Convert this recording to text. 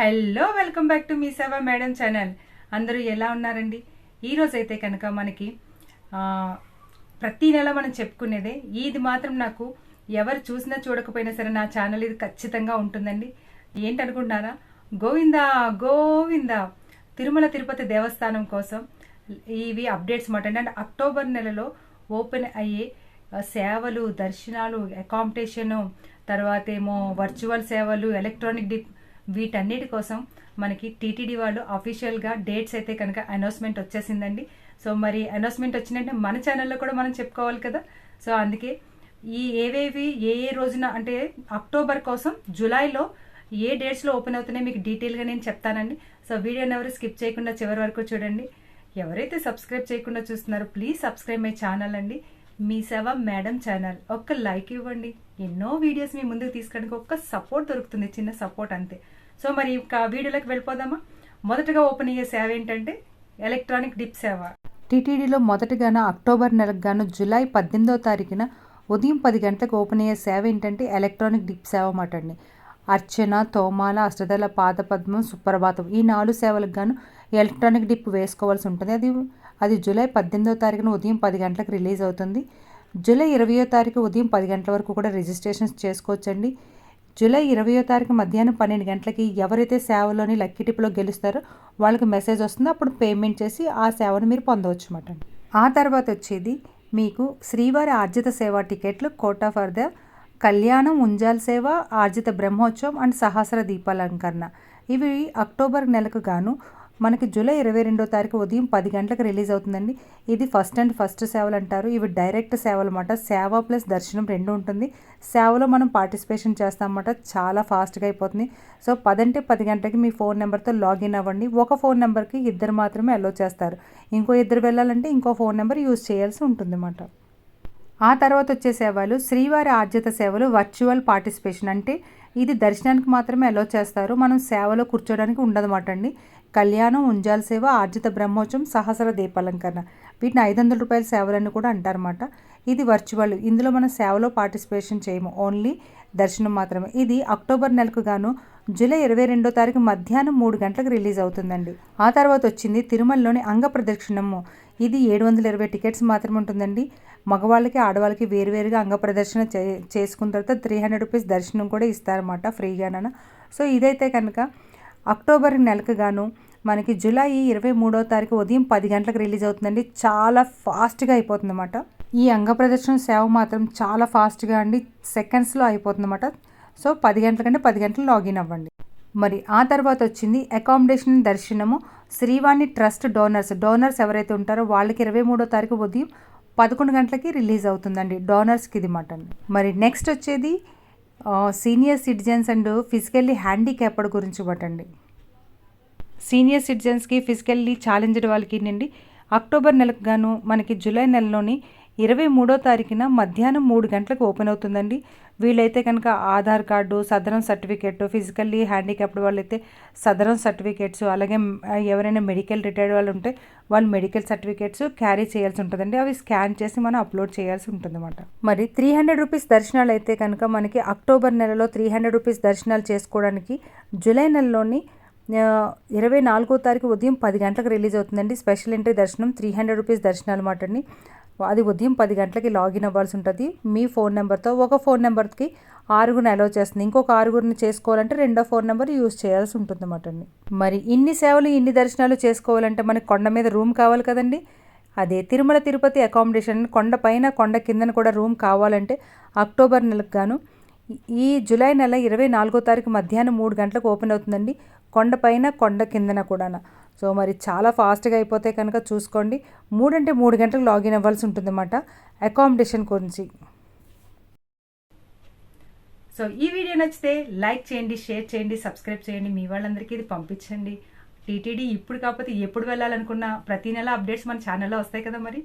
Hello welcome back to మీ సేవ madam channel అందరూ ఎలా ఉన్నారండి? ఈరోజైతే అయితే కనుక మనకి ప్రతి నెల మనం చెప్పుకునేదే ఇది మాత్రం నాకు ఎవరు చూసినా చూడకపోయినా సరే నా ఛానల్ ఇది ఖచ్చితంగా ఉంటుందండి. ఏంటనుకుంటున్నారా? గోవిందా గోవిందా! తిరుమల తిరుపతి దేవస్థానం కోసం ఇవి అప్డేట్స్ మాట అండ్ అక్టోబర్ నెలలో ఓపెన్ అయ్యే సేవలు దర్శనాలు అకామిడేషను తర్వాత ఏమో వర్చువల్ సేవలు ఎలక్ట్రానిక్ డిప్ వీటన్నిటి కోసం మనకి టీటీడీ వాళ్ళు అఫీషియల్గా డేట్స్ అయితే కనుక అనౌన్స్మెంట్ వచ్చేసిందండి. సో మరి అనౌన్స్మెంట్ వచ్చిందంటే మన ఛానల్లో కూడా మనం చెప్పుకోవాలి కదా. సో అందుకే ఈ ఏవేవి ఏ ఏ రోజున అంటే అక్టోబర్ కోసం జూలైలో ఏ డేట్స్లో ఓపెన్ అవుతున్నాయో మీకు డీటెయిల్గా నేను చెప్తానండి. సో వీడియోని ఎవరు స్కిప్ చేయకుండా చివరి వరకు చూడండి. ఎవరైతే సబ్స్క్రైబ్ చేయకుండా చూస్తున్నారో ప్లీజ్ సబ్స్క్రైబ్ మై ఛానల్ అండి. మీ సేవ మేడం ఛానల్. ఒక్క లైక్ ఇవ్వండి. ఎన్నో వీడియోస్ మీ ముందుకు తీసుకోవడానికి ఒక్క సపోర్ట్ దొరుకుతుంది. చిన్న సపోర్ట్ అంతే. సో మరి ఇక వీడియోలోకి వెళ్ళిపోదామా? మొదటగా ఓపెన్ అయ్యే సేవ ఏంటంటే ఎలక్ట్రానిక్ డిప్ సేవ. టీటీడీలో మొదటగాన అక్టోబర్ నెలకు గాను జూలై పద్దెనిమిదవ తారీఖున ఉదయం పది గంటలకు ఓపెన్ అయ్యే సేవ ఏంటంటే ఎలక్ట్రానిక్ డిప్ సేవ మాట అండి. అర్చన తోమాల అష్టదళ పాదపద్మం సుప్రభాతం ఈ నాలుగు సేవలకు గాను ఎలక్ట్రానిక్ డిప్ వేసుకోవాల్సి ఉంటుంది. అది అది జూలై పద్దెనిమిదో తారీఖున ఉదయం పది గంటలకు రిలీజ్ అవుతుంది. జూలై ఇరవయో తారీఖు ఉదయం పది గంటల వరకు కూడా రిజిస్ట్రేషన్స్ చేసుకోవచ్చండి. జూలై ఇరవయో తారీఖు మధ్యాహ్నం పన్నెండు గంటలకి ఎవరైతే సేవలోని లక్కీ టిప్లో గెలుస్తారో వాళ్ళకి మెసేజ్ వస్తుందో. అప్పుడు పేమెంట్ చేసి ఆ సేవను మీరు పొందవచ్చు అన్నమాట ఆ తర్వాత వచ్చేది మీకు శ్రీవారి ఆర్జిత సేవ టికెట్లు కోటా ఫర్ ద కళ్యాణం ఉంజాల్ సేవ ఆర్జిత బ్రహ్మోత్సవం అండ్ సహస్ర దీపాలంకరణ. ఇవి అక్టోబర్ నెలకు గాను మనకి జూలై ఇరవై రెండో తారీఖు ఉదయం పది గంటలకు రిలీజ్ అవుతుందండి. ఇది ఫస్ట్ అండ్ ఫస్ట్ సేవలు అంటారు. ఇవి డైరెక్ట్ సేవలు అన్నమాట. సేవ ప్లస్ దర్శనం రెండు ఉంటుంది. సేవలో మనం పార్టిసిపేషన్ చేస్తామన్నమాట. చాలా ఫాస్ట్గా అయిపోతుంది. సో పదంటే పది గంటలకి మీ ఫోన్ నెంబర్తో లాగిన్ అవ్వండి. ఒక ఫోన్ నెంబర్కి ఇద్దరు మాత్రమే అలో చేస్తారు. ఇంకో ఇద్దరు వెళ్ళాలంటే ఇంకో ఫోన్ నెంబర్ యూజ్ చేయాల్సి ఉంటుంది అన్నమాట ఆ తర్వాత వచ్చే సేవలు శ్రీవారి ఆర్జిత సేవలు వర్చువల్ పార్టిసిపేషన్. అంటే ఇది దర్శనానికి మాత్రమే అలో చేస్తారు. మనం సేవలో కూర్చోడానికి ఉండదన్నమాట అండి. కళ్యాణం ఉంజాల సేవ ఆర్జిత బ్రహ్మోత్సవం సహస్ర దీపాలంకరణ. వీటిని ఐదు వందల రూపాయల సేవలని కూడా అంటారన్నమాట. ఇది వర్చువల్. ఇందులో మనం సేవలో పార్టిసిపేషన్ చేయము. ఓన్లీ దర్శనం మాత్రమే. ఇది అక్టోబర్ నెలకు గాను జూలై ఇరవై రెండో తారీఖు మధ్యాహ్నం మూడు గంటలకు రిలీజ్ అవుతుందండి. ఆ తర్వాత వచ్చింది తిరుమలలోని అంగ ప్రదక్షిణము. ఇది ఏడు వందల ఇరవై టికెట్స్ మాత్రమే ఉంటుందండి. మగవాళ్ళకి ఆడవాళ్ళకి వేరువేరుగా అంగ ప్రదర్శన చే చేసుకున్న తర్వాత త్రీ హండ్రెడ్ రూపీస్ దర్శనం కూడా ఇస్తారన్నమాట ఫ్రీగానన. సో ఇదైతే కనుక అక్టోబర్ నెలకు గాను మనకి జూలై ఇరవై మూడో తారీఖు ఉదయం పది గంటలకు రిలీజ్ అవుతుందండి. చాలా ఫాస్ట్గా అయిపోతుంది అనమాట ఈ అంగ ప్రదర్శన సేవ మాత్రం చాలా ఫాస్ట్గా అండి. సెకండ్స్లో అయిపోతుంది అనమాట సో పది గంటల కంటే పది గంటలు లాగిన్ అవ్వండి. మరి ఆ తర్వాత వచ్చింది అకామిడేషన్ దర్శనము. Srivani trust donors. డోనర్స్ ఎవరైతే ఉంటారో వాళ్ళకి ఇరవై మూడో తారీఖు ఉదయం పదకొండు గంటలకి రిలీజ్ అవుతుందండి. డోనర్స్కి ఇది మాట మరి నెక్స్ట్ వచ్చేది senior citizens and physically handicapped గురించి పట్టండి. సీనియర్ సిటిజన్స్కి ఫిజికల్లీ ఛాలెంజ్డ్ వాళ్ళకి నండి అక్టోబర్ నెలకు గాను మనకి జూలై నెలలోని ఇరవై మూడో తారీఖున మధ్యాహ్నం మూడు గంటలకు ఓపెన్ అవుతుందండి. వీళ్ళైతే కనుక Aadhaar card Sadaram certificate physically handicapped వాళ్ళైతే సదరం సర్టిఫికేట్స్ అలాగే ఎవరైనా మెడికల్ రిటైర్డ్ వాళ్ళు ఉంటే వాళ్ళు మెడికల్ సర్టిఫికేట్స్ క్యారీ చేయాల్సి ఉంటుందండి. అవి స్కాన్ చేసి మనం అప్లోడ్ చేయాల్సి ఉంటుందన్నమాట. మరి త్రీ హండ్రెడ్ రూపీస్ దర్శనాలు అయితే కనుక మనకి అక్టోబర్ నెలలో త్రీ హండ్రెడ్ రూపీస్ దర్శనాలు చేసుకోవడానికి జూలై నెలలోని ఇరవై నాలుగో తారీఖు ఉదయం పది గంటలకు రిలీజ్ అవుతుందండి. స్పెషల్ ఎంట్రీ దర్శనం త్రీ హండ్రెడ్ రూపీస్ దర్శనాలు మాట అండి అది ఉదయం పది గంటలకి లాగిన్ అవ్వాల్సి ఉంటుంది. మీ ఫోన్ నెంబర్తో ఒక ఫోన్ నెంబర్కి ఆరుగురిని అలౌ చేస్తుంది. ఇంకొక ఆరుగురిని చేసుకోవాలంటే రెండో ఫోన్ నెంబర్ యూజ్ చేయాల్సి ఉంటుంది అన్నమాట అండి. మరి ఇన్ని సేవలు ఇన్ని దర్శనాలు చేసుకోవాలంటే మనకి కొండ మీద రూమ్ కావాలి కదండి. అదే తిరుమల తిరుపతి అకామిడేషన్ కొండ పైన కొండ కిందన కూడా రూమ్ కావాలంటే అక్టోబర్ నెలకు గాను ఈ జూలై నెల ఇరవై నాలుగో తారీఖు మధ్యాహ్నం మూడు గంటలకు ఓపెన్ అవుతుందండి. కొండ పైన కొండ కిందన కూడా సో మరి చాలా ఫాస్ట్గా అయిపోతే కనుక చూసుకోండి. మూడంటే మూడు గంటలకు లాగిన్ అవ్వాల్సి ఉంటుందన్నమాట. అకామిడేషన్ గురించి. సో ఈ వీడియో నచ్చితే లైక్ చేయండి షేర్ చేయండి సబ్స్క్రైబ్ చేయండి. మీ వాళ్ళందరికీ ఇది పంపించండి. టీటీడీ ఇప్పుడు కాకపోతే ఎప్పుడు వెళ్ళాలనుకున్నా ప్రతి నెల అప్డేట్స్ మన ఛానల్లో వస్తాయి కదా మరి.